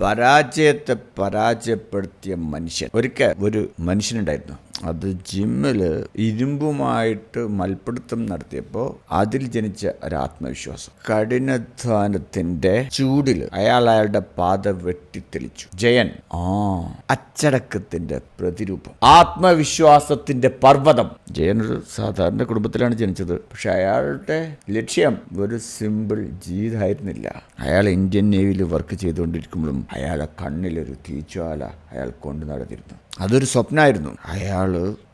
പരാജയത്തെ പരാജയപ്പെടുത്തിയ മനുഷ്യൻ. ഒരിക്കൽ ഒരു മനുഷ്യനുണ്ടായിരുന്നു. അത് ജിമ്മിൽ ഇരുമ്പുമായിട്ട് മൽപ്പിടുത്തം നടത്തിയപ്പോൾ അതിൽ ജനിച്ച ഒരു ആത്മവിശ്വാസം. കഠിനാധ്വാനത്തിന്റെ ചൂടിൽ അയാൾ അയാളുടെ പാത വെട്ടിത്തെളിച്ചു. ജയൻ ആ അച്ചടക്കത്തിന്റെ പ്രതിരൂപം. ആത്മവിശ്വാസത്തിന്റെ പർവതം. ജയൻ ഒരു സാധാരണ കുടുംബത്തിലാണ് ജനിച്ചത്. പക്ഷെ അയാളുടെ ലക്ഷ്യം ഒരു സിമ്പിൾ ജീവിതമായിരുന്നില്ല. അയാൾ ഇന്ത്യൻ നേവിയിൽ വർക്ക് ചെയ്തുകൊണ്ടിരിക്കുമ്പോഴും അയാളെ കണ്ണിലൊരു തീച്ചുവാല അയാൾ കൊണ്ടു നടന്നിരുന്നു. അതൊരു സ്വപ്നമായിരുന്നു. അയാൾ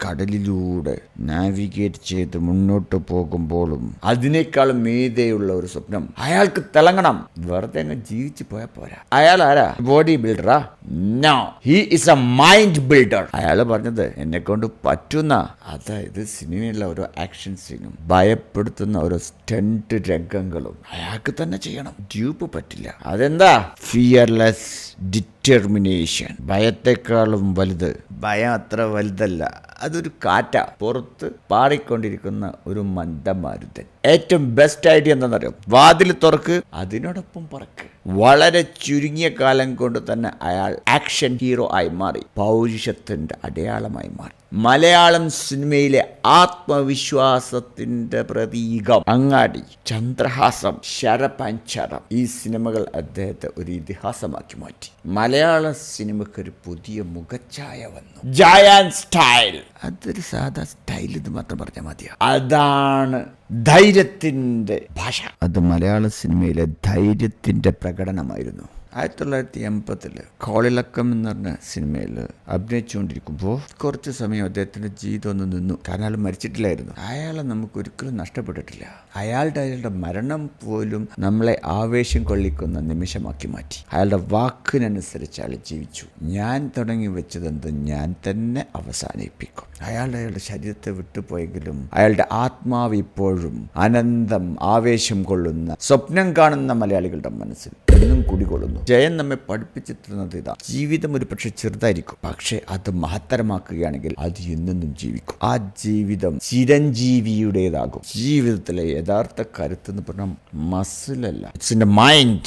കടലിലൂടെ നാവിഗേറ്റ് ചെയ്ത് മുന്നോട്ട് പോകുമ്പോഴും അതിനേക്കാൾ മീതെയുള്ള ഒരു സ്വപ്നം അയാൾക്ക് തിളങ്ങണം. വെറുതെ അങ്ങ് ജീവിച്ചു പോയാൽ പോരാ. അയാൾ ആരാ? Body ബിൽഡറാ no he is a mind builder അയാൾ പറഞ്ഞത് എന്നെ കൊണ്ട് പറ്റുന്ന അതായത് സിനിമയിലുള്ള ഓരോ ആക്ഷൻ സീനും ഭയപ്പെടുത്തുന്ന ഓരോ സ്റ്റണ്ട് രംഗങ്ങളും അയാൾക്ക് തന്നെ ചെയ്യണം. ഡ്യൂപ്പ് പറ്റില്ല. അതെന്താ? ഫിയർലെസ് ഡിറ്റർമിനേഷൻ ഭയത്തെക്കാളും വലുത്. ഭയം അത്ര വലുതല്ല. അതൊരു കാറ്റ. പുറത്ത് പാറിക്കൊണ്ടിരിക്കുന്ന ഒരു മന്ദമാരുതൻ. ഏറ്റവും ബെസ്റ്റ് ഐഡിയ എന്താണെന്നറിയാം വാതിൽ തുറക്ക് അതിനോടൊപ്പം പറക്ക്. വളരെ ചുരുങ്ങിയ കാലം കൊണ്ട് തന്നെ അയാൾ ആക്ഷൻ ഹീറോ ആയി മാറി. പൗരുഷത്തിന്റെ അടയാളമായി മാറി. മലയാളം സിനിമയിലെ ആത്മവിശ്വാസത്തിന്റെ പ്രതീകം. അങ്ങാടി ചന്ദ്രഹാസം ശരപഞ്ചരം ഈ സിനിമകൾ അദ്ദേഹത്തെ ഒരു ഇതിഹാസമാക്കി മാറ്റി. മലയാള സിനിമയ്ക്ക് ഒരു പുതിയ മുഖച്ഛായ വന്നു. ജയാൻ സ്റ്റൈൽ അതൊരു സാധാ സ്റ്റൈൽ ഇത് മാത്രം പറഞ്ഞാൽ മതിയോ? അതാണ് ധൈര്യത്തിന്റെ ഭാഷ. അത് മലയാള സിനിമയിലെ ധൈര്യത്തിന്റെ പ്രകടനമായിരുന്നു. ആയിരത്തി തൊള്ളായിരത്തി എൺപതിൽ കോളിളക്കം എന്ന് പറഞ്ഞ സിനിമയിൽ അഭിനയിച്ചുകൊണ്ടിരിക്കുമ്പോൾ കുറച്ച് സമയം അദ്ദേഹത്തിന്റെ ജീവിതം ഒന്ന് നിന്നു. കാരണം അയാൾ മരിച്ചിട്ടില്ലായിരുന്നു. അയാളെ നമുക്ക് ഒരിക്കലും നഷ്ടപ്പെട്ടിട്ടില്ല. അയാളുടെ അയാളുടെ മരണം പോലും നമ്മളെ ആവേശം കൊള്ളിക്കുന്ന നിമിഷമാക്കി മാറ്റി. അയാളുടെ വാക്കിനനുസരിച്ച് അയാൾ ജീവിച്ചു. ഞാൻ തുടങ്ങി വെച്ചതെന്ത് ഞാൻ തന്നെ അവസാനിപ്പിക്കും. അയാളുടെ അയാളുടെ ശരീരത്തെ വിട്ടുപോയെങ്കിലും അയാളുടെ ആത്മാവ് ഇപ്പോഴും അനന്തം ആവേശം കൊള്ളുന്ന സ്വപ്നം കാണുന്ന മലയാളികളുടെ മനസ്സിൽ. എന്നും കുടികൊള്ളുന്നു. ജയൻ നമ്മെ പഠിപ്പിച്ചിട്ടുള്ളത് ഇതാ. ജീവിതം ഒരു പക്ഷെ ചെറുതായിരിക്കും. പക്ഷെ അത് മഹത്തരമാക്കുകയാണെങ്കിൽ അത് എന്നെന്നും ജീവിക്കും. ആ ജീവിതം ചിരഞ്ജീവിയുടേതാകും. ജീവിതത്തിലെ യഥാർത്ഥ കരുത്ത് എന്ന് പറഞ്ഞാൽ മസിലല്ല. മൈൻഡ്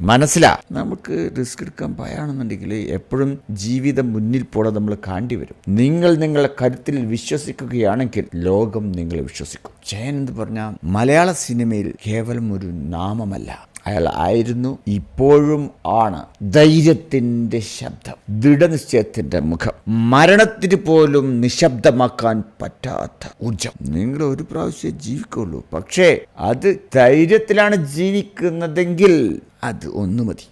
മനസ്സിലാ? നമുക്ക് റിസ്ക് എടുക്കാൻ ഭയമാണെന്നുണ്ടെങ്കിൽ എപ്പോഴും ജീവിതം മുന്നിൽ പോടെ നമ്മൾ കാണ്ടി വരും. നിങ്ങൾ നിങ്ങളുടെ കരുത്തിൽ വിശ്വസിക്കുകയാണെങ്കിൽ ലോകം നിങ്ങളെ വിശ്വസിക്കും. ജയൻ എന്ന് പറഞ്ഞാൽ മലയാള സിനിമയിൽ കേവലം ഒരു നാമമല്ല. അയാൾ ആയിരുന്നു ഇപ്പോഴും ആണ് ധൈര്യത്തിന്റെ ശബ്ദം ദൃഢനിശ്ചയത്തിന്റെ മുഖം. മരണത്തിന് പോലും നിശബ്ദമാക്കാൻ പറ്റാത്ത ഊർജം നിങ്ങൾ ഒരു പ്രാവശ്യം ജീവിക്കുള്ളൂ. പക്ഷേ അത് ധൈര്യത്തിലാണ് ജീവിക്കുന്നതെങ്കിൽ അത് ഒന്നു മതി.